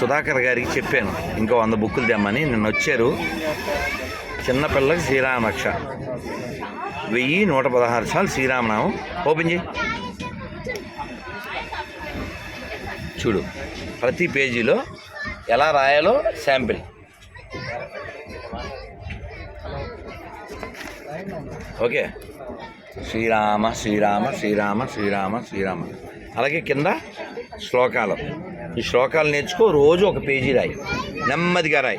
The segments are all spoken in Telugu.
సుధాకర్ గారికి చెప్పాను. ఇంకో వంద బుక్కులు తెమ్మని. నిన్న వచ్చారు. చిన్నపిల్లకి శ్రీరామరక్ష వెయ్యి నూట పదహారు సార్లు శ్రీరామనామం. ఓపెన్ చేయి. చూడు. ప్రతి పేజీలో ఎలా రాయాలో శాంపిల్. ఓకే. శ్రీరామ శ్రీరామ శ్రీరామ శ్రీరామ శ్రీరామ. అలాగే కింద శ్లోకాలు. ఈ శ్లోకాలు నేర్చుకో రోజు ఒక పేజీ రాయి. నెమ్మదిగా రాయి.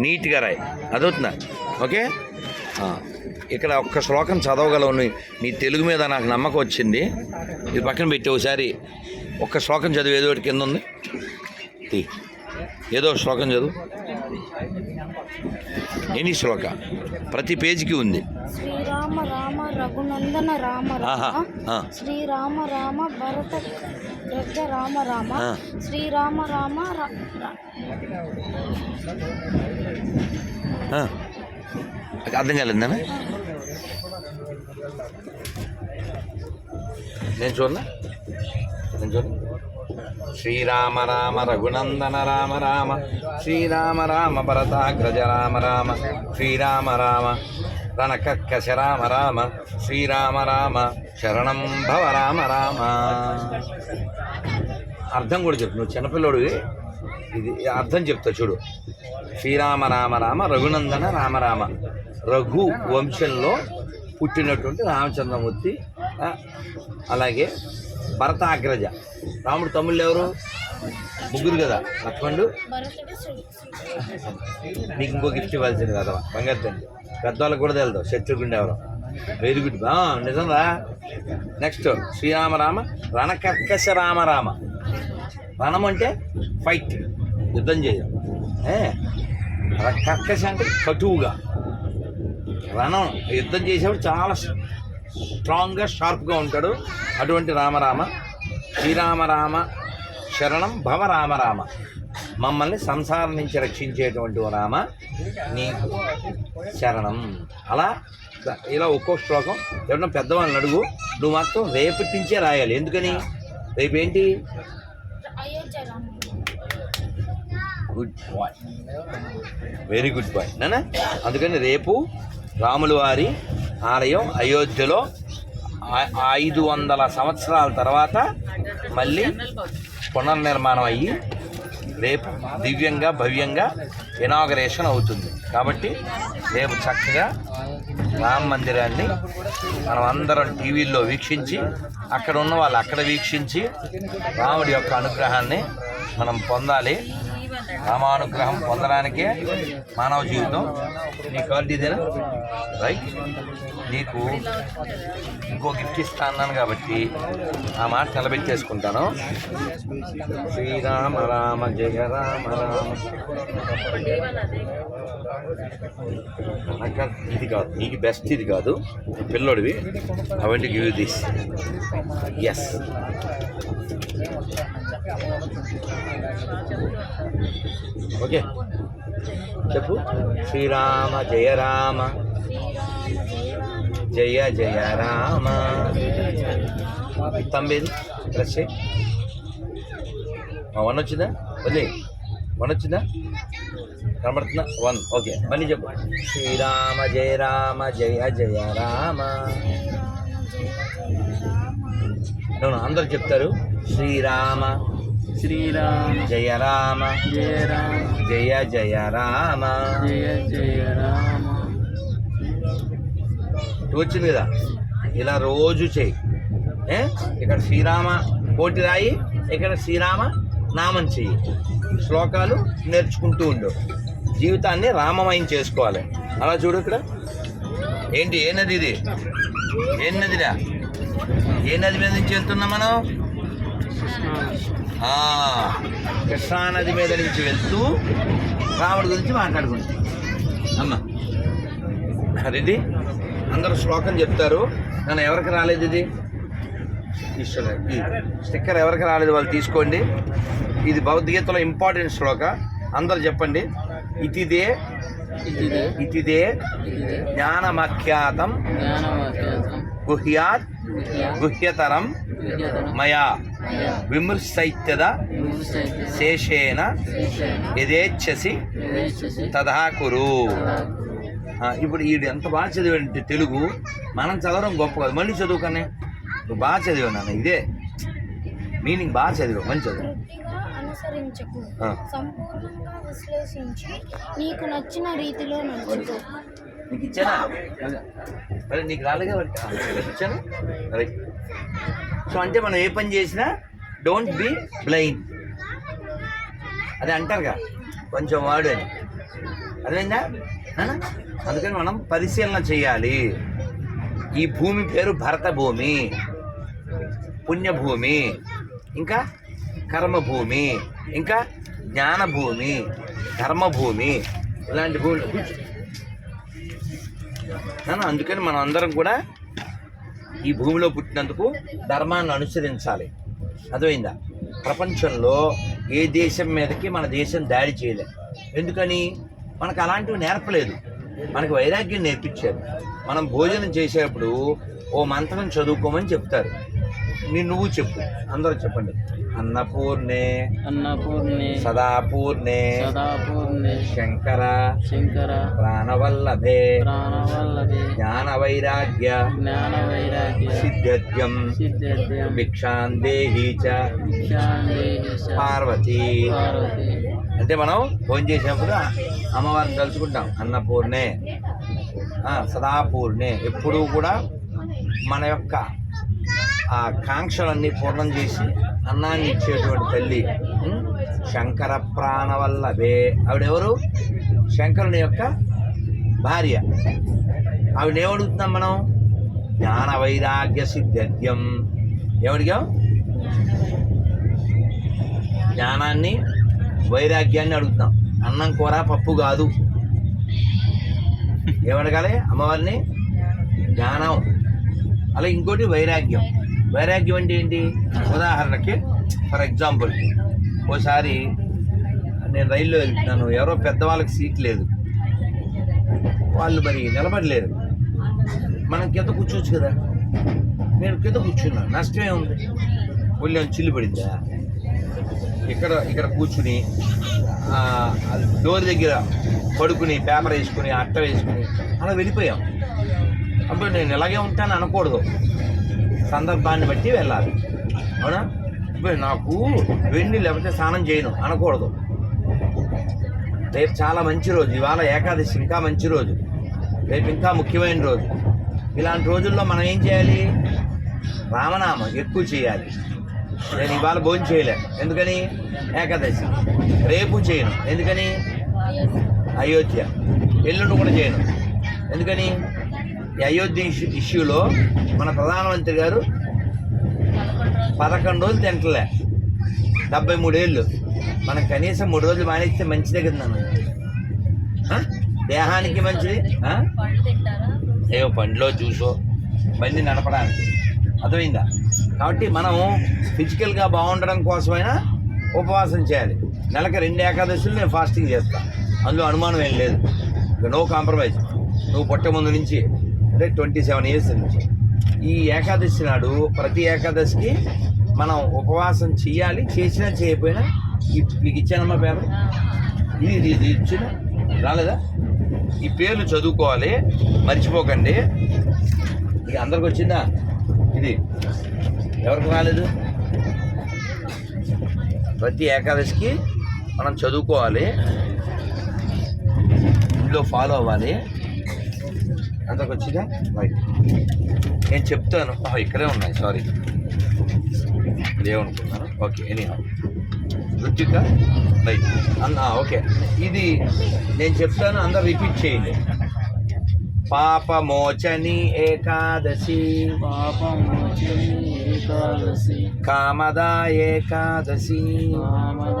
నీట్గా రాయి. అదవుతుందా? ఓకే? ఇక్కడ ఒక్క శ్లోకం చదవగలవు నీ తెలుగు మీద నాకు నమ్మకం వచ్చింది. ఇది పక్కన పెట్టి ఒకసారి. ఒక్క శ్లోకం చదివి. ఏదో ఒకటి కింద ఉంది. తీ. ఏదో శ్లోకం చదువు. ఎనీ శ్లోక ప్రతి పేజీకి ఉంది. శ్రీరామ రామ రఘునందన రామ. శ్రీరామ రామ భరత గజ రామ రామ. శ్రీరామ రామ. అర్థం కాలేదన్నా నేను చూడనా? నేను చూడ శ్రీరామ రామ రఘునందన రామ రామ. శ్రీరామ రామ భరతాగ్రజ రామ రామ. శ్రీరామ రామ. రణకక్కశ రామ రామ. శ్రీరామ రామ. శరణం భవ రామ రామ. అర్థం కూడా చెప్పు నువ్వు చిన్నపిల్లోడివి. ఇది అర్థం చెప్తా చూడు. శ్రీరామ రామ రామ రఘునందన రామ రామ. రఘు వంశంలో పుట్టినటువంటి రామచంద్రమూర్తి అలాగే భరతాగ్రజ. రాముడు తమ్ముళ్ళు ఎవరు? ముగ్గురు కదా లక్ష్మణుడు? నీకు ఇంకో గిఫ్ట్ ఇవ్వాల్సింది కదా బంగారు తండ్రి పెద్దవాళ్ళకి కూడా తెలుదు శత్రుగుండె ఎవరు. వెరీ గుడ్ నిజంగా? నెక్స్ట్ శ్రీరామరామ రణకర్కశ రామరామ. రణం అంటే ఫైట్ యుద్ధం చేయడం. కర్కశ అంటే కటువుగా. రణం యుద్ధం చేసేవాడు చాలా స్ట్రాంగ్గా షార్ప్గా ఉంటాడు. అటువంటి రామరామ శ్రీరామరామ శరణం భవ రామరామ. మమ్మల్ని సంసారం నుంచి రక్షించేటువంటి రామ నీ శరణం. అలా ఇలా ఒక్కో శ్లోకం. ఎవరన్నా పెద్దవాళ్ళని అడుగు నువ్వు మాత్రం రేపటి నుంచే రాయాలి. ఎందుకని? రేపేంటి? Good boy very good boy నానా? అందుకని రేపు రాములు వారి ఆలయం అయోధ్యలో ఆ- ఐదు వందల సంవత్సరాల తర్వాత మళ్ళీ పునర్నిర్మాణం అయ్యి రేపు దివ్యంగా భవ్యంగా ఇనాగరేషన్ అవుతుంది. కాబట్టి రేపు చక్కగా రామ మందిరాన్ని మనం అందరం టీవీల్లో వీక్షించి అక్కడ ఉన్న వాళ్ళు అక్కడ వీక్షించి రాముడి యొక్క అనుగ్రహాన్ని మనం పొందాలి. రామానుగ్రహం పొందడానికే మానవ జీవితం. నీ కార్డు ఇదేనా రైట్ నీకు ఇంకో గిఫ్ట్ ఇస్తా అన్నాను కాబట్టి ఆ మాట నిలబెట్టేసుకుంటాను శ్రీరామ రామ జయ రామ రామ. ఇది కాదు నీకు బెస్ట్ ఇది కాదు. పిల్లోడివి. అవన్నీ గివ్ దిస్ ఎస్ ఓకే చెప్పు శ్రీరామ జయ రామ జయ జయ రామ తమ్మేది ప్రెస్ చేయి ఆ, వన్ వచ్చిందా వదిలే వన్ వచ్చిందా కనబడుతుందా వన్ ఓకే మళ్ళీ చెప్పు శ్రీరామ జయ రామ జయ జయ రామ అవును అందరు చెప్తారు. శ్రీరామ. శ్రీరామ. జయ రామ. జయ రామ. జయ జయ రామ. జయ జయ రామ. వచ్చింది కదా? ఇలా రోజు చేయి. ఏ? ఇక్కడ శ్రీరామ కోటి రాయి ఇక్కడ శ్రీరామ నామం చెయ్యి. శ్లోకాలు నేర్చుకుంటూ ఉండు. జీవితాన్ని రామమయం చేసుకోవాలి. అలా చూడు ఇక్కడ. ఏంటి? ఏ నది ఇది? ఏ నదిరా? ఏ నది మీద నుంచి వెళ్తున్నాం మనం? కృష్ణా నది మీద నుంచి వెళ్తూ రాముడి గురించి మాట్లాడుకుంటాం. అమ్మా రెడ్డి అందరూ శ్లోకం చెప్తారు నన్ను ఎవరికి రాలేదు ఇది? స్టిక్కర్ ఎవరికి రాలేదు వాళ్ళు తీసుకోండి. ఇది భగవద్గీతలో ఇంపార్టెంట్ శ్లోక. అందరు చెప్పండి. ఇతిదే ఇదిదే ఇతిదే ఇదిదే జ్ఞానమఖ్యాతం గుహ్యాత్ గుహ్య గుహ్యతరం మయా మయా. విమృశైత్యద శేషేణ యథేచ్ఛసి కురు. తదా ఆ, ఇప్పుడు ఈడు ఎంత బాగా చదివాడంటే తెలుగు. మనం చదవడం గొప్ప కాదు. మళ్ళీ చదువుకనే నువ్వు బాగా చదివావు నాన్న. ఇదే. మీనింగ్ బాగా చదివావు. మంచి చదువు. అనుసరించకు. సంపూర్ణంగా విశ్లేషించి నీకు నచ్చిన రీతిలో నడుచుకో. నీకు ఇచ్చానా? మరి నీకు రాలేగా ఇచ్చాను. రైట్ సో అంటే మనం ఏ పని చేసినా డోంట్ బి బ్లైండ్ అదే అంటారుగా కొంచెం వాడు అని. అదేందా అందుకని మనం పరిశీలన చేయాలి. ఈ భూమి పేరు భరత భూమి పుణ్యభూమి ఇంకా కర్మభూమి ఇంకా జ్ఞానభూమి ధర్మభూమి ఇలాంటి భూములు. కూర్చో. అందుకని మనం అందరం కూడా ఈ భూమిలో పుట్టినందుకు ధర్మాన్ని అనుసరించాలి. అర్థమైందా? ప్రపంచంలో ఏ దేశం మీదకి మన దేశం దాడి చేయలేదు ఎందుకని? మనకు అలాంటివి నేర్పలేదు. మనకు వైరాగ్యం నేర్పించారు. మనం భోజనం చేసేటప్పుడు ఓ మంత్రం చదువుకోమని చెప్తారు. నీ నువ్వు చెప్పు. అందరూ చెప్పండి. అన్నపూర్ణే అన్నపూర్ణే సదాపూర్ణే సదాపూర్ణే శంకర శంకర ప్రాణవల్లభే ప్రాణవల్లభే జ్ఞాన వైరాగ్య జ్ఞాన వైరాగ్య సిద్ధ్యం సిద్ధ్యం భిక్షాందేహి చ పార్వతి పార్వతి అంటే మనం ఫోన్ చేసినప్పుడు అమ్మవారిని తలుచుకుంటాం. అన్నపూర్ణే. సదాపూర్ణే. ఎప్పుడూ కూడా మన యొక్క ఆ కాంక్షలన్నీ పూర్ణం చేసి అన్నాన్ని ఇచ్చేటువంటి తల్లి శంకర ప్రాణ ప్రాణవల్లభే. ఆవిడెవరు? శంకరుని యొక్క భార్య. ఆవిడ ఏమడుగుతున్నాం మనం? జ్ఞాన వైరాగ్య సిద్ధ్యం ఏమడిగాం? జ్ఞానాన్ని వైరాగ్యాన్ని అడుగుతున్నాం. అన్నం కూర పప్పు కాదు. ఏమడగాలి? అమ్మవారిని? జ్ఞానం. అలా ఇంకోటి వైరాగ్యం. వైరాగ్యం అంటే ఏంటి? ఉదాహరణకి ఫర్ ఎగ్జాంపుల్ ఓసారి నేను రైల్లో వెళ్తున్నాను ఎవరో పెద్దవాళ్ళకి సీట్ లేదు. వాళ్ళు మరి నిలబడలేరు. మనం కింద కూర్చోవచ్చు కదా? నేను కింద కూర్చున్నాను నష్టమే ఉంది ఒళ్ళేం చిల్లు పడిందా? ఇక్కడ ఇక్కడ కూర్చుని డోర్ దగ్గర పడుకుని పేపర్ వేసుకుని అట్ట వేసుకుని అలా వెళ్ళిపోయాం. అప్పుడు నేను ఇలాగే ఉంటాను అనకూడదు. సందర్భాన్ని బట్టి వెళ్ళాలి. అవునా? నాకు వెండి లేకపోతే స్నానం చేయను. అనకూడదు. రేపు చాలా మంచి రోజు. ఇవాళ ఏకాదశి ఇంకా మంచి రోజు. రేపు ఇంకా ముఖ్యమైన రోజు. ఇలాంటి రోజుల్లో మనం ఏం చేయాలి? రామనామం ఎక్కువ చేయాలి. నేను ఇవాళ భోజనం చేయలే ఎందుకని? ఏకాదశి. రేపు చేయను. ఎందుకని? అయోధ్య. ఎల్లుండి కూడా చేయను. ఎందుకని? ఈ అయోధ్య ఇష్యూ ఇష్యూలో మన ప్రధానమంత్రి గారు పదకొండు రోజులు తింటలే. డెబ్బై మూడేళ్ళు. మనం కనీసం మూడు రోజులు మానేస్తే మంచిదే కదా దేహానికి మంచిది? ఏవో పండ్లో జ్యూసో బండి నడపడానికి. అర్థమైందా? కాబట్టి మనం ఫిజికల్గా బాగుండడం కోసమైనా ఉపవాసం చేయాలి. నెలకి రెండు ఏకాదశులు నేను ఫాస్టింగ్ చేస్తాను అందులో అనుమానం ఏం లేదు. No compromise. నువ్వు పుట్ట ముందు నుంచి అంటే ట్వంటీ సెవెన్ ఇయర్స్ నుంచి. ఈ ఏకాదశి నాడు ప్రతి ఏకాదశికి మనం ఉపవాసం చేయాలి చేసినా చేయకపోయినా మీకు ఇచ్చానమ్మా పేరు? ఇది ఇది ఇది ఇచ్చిన? రాలేదా? ఈ పేర్లు చదువుకోవాలి మర్చిపోకండి. ఇక అందరికి వచ్చిందా? ఇది. ఎవరికి రాలేదు? ప్రతి ఏకాదశికి మనం చదువుకోవాలి ఇంట్లో ఫాలో అవ్వాలి. అందరికి వచ్చిందా రైట్ నేను చెప్తాను. ఇక్కడే ఉన్నాయి. సారీ ఏమనుకున్నాను ఓకే ఎనీ రుచిక? రైట్ అన్న ఓకే ఇది నేను చెప్తాను అందరు రిపీట్ చేయండి. పాపమోచని ఏకాదశి. పాపమోచని ఏకాదశి. కామదా ఏకాదశి. కామద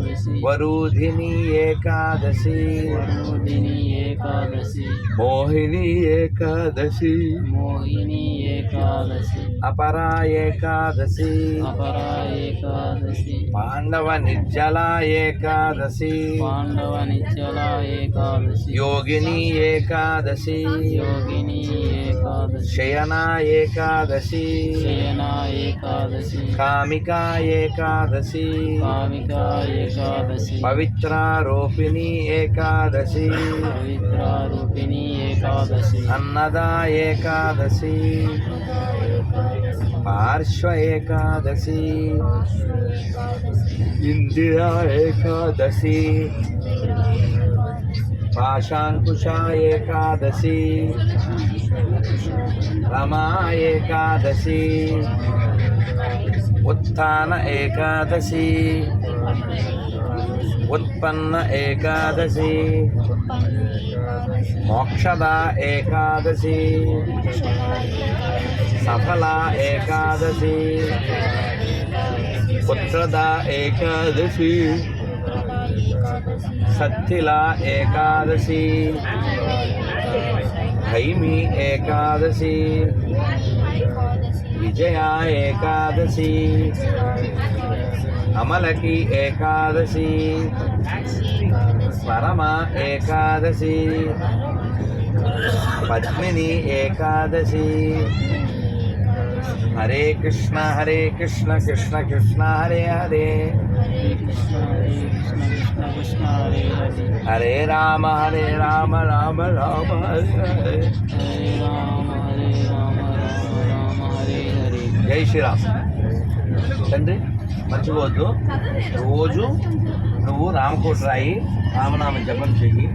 ఏకాదశి ఏకాదశి వరుధిని ఏకాదశి వరుదిని ఏకాదశి మోహిని ఏకాదశి మోహిని ఏకాదశి అపరా ఏకాదశి అపరా ఏకాదశి పాండవ నిర్జల ఏకాదశి పాండవ నిశ్చల ఏకాదశి యోగిని ఏకాదశి యోగిని ఏకాదశి శయన ఏకాదశి శయన ఏకాదశి కామికా ఏకాదశి కామిక ఏకాదశి పవిత్రారోపిణి ఏకాదశి పవిత్ర రూపిణి ఏకాదశి అన్నదా ఏకాదశి పార్శ్వ ఏకాదశి ఇందిరా ఏకాదశి పాశాంకుశ ఏకాదశి రమా ఏకాదశి ఉత్థాన ఏకాదశి ఉత్పన్న ఏకాదశి మోక్షద ఏకాదశి సఫల ఏకాదశి పుత్రద ఏకాదశి సత్తిల ఏకాదశి భైమి ఏకాదశి విజయ ఏకాదశి అమలకి ఏకాదశి పరమ ఏకాదశి పద్మిని ఏకాదశి హరే కృష్ణ హరే కృష్ణ కృష్ణ కృష్ణ హరే హరే కృష్ణ హరే కృష్ణ కృష్ణ కృష్ణ హరే హరే హరే రామ హరే రామ రామ మర్చిపోవద్దు. రోజు నువ్వు రామకోట రాయి రామనామ జపం చెయ్యి.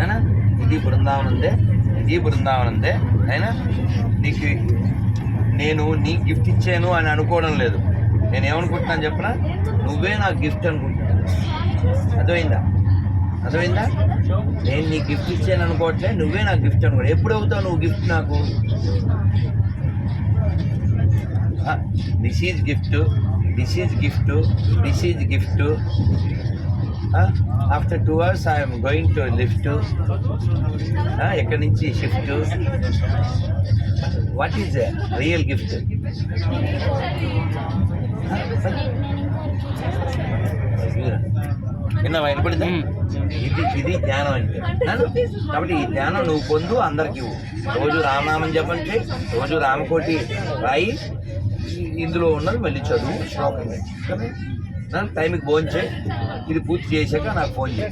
అయినా ఇది బృందావనందే ఇది బృందావనందే అయినా? నీకు నేను నీ గిఫ్ట్ ఇచ్చాను అని అనుకోవడం లేదు. నేను ఏమనుకుంటున్నాను చెప్పనా? నువ్వే నాకు గిఫ్ట్ అనుకుంటున్నాను అర్థమైందా? అర్థమైందా? నేను నీ గిఫ్ట్ ఇచ్చాను అనుకోవట్లే నువ్వే నాకు గిఫ్ట్ అనుకో. ఎప్పుడు అవుతావు నువ్వు గిఫ్ట్ నాకు? This is gift this is gift this is gift after two hours I'm going to lift ఎక్కడి నుంచి shift what is real gift విన్నా వినపడిందా? ఇది ఇది జ్ఞానం అంటే. నాన్న? కాబట్టి ఈ జ్ఞానం నువ్వు పొందు అందరికి రోజు రామనామం చెప్పండి రోజు రామకోటి రాయి ఇందులో ఉన్నది మళ్ళీ చదువు శ్లోకం? నాన్న, టైంకి ఫోన్ చేయి ఇది పూర్తి చేశాక నాకు ఫోన్ చేయి?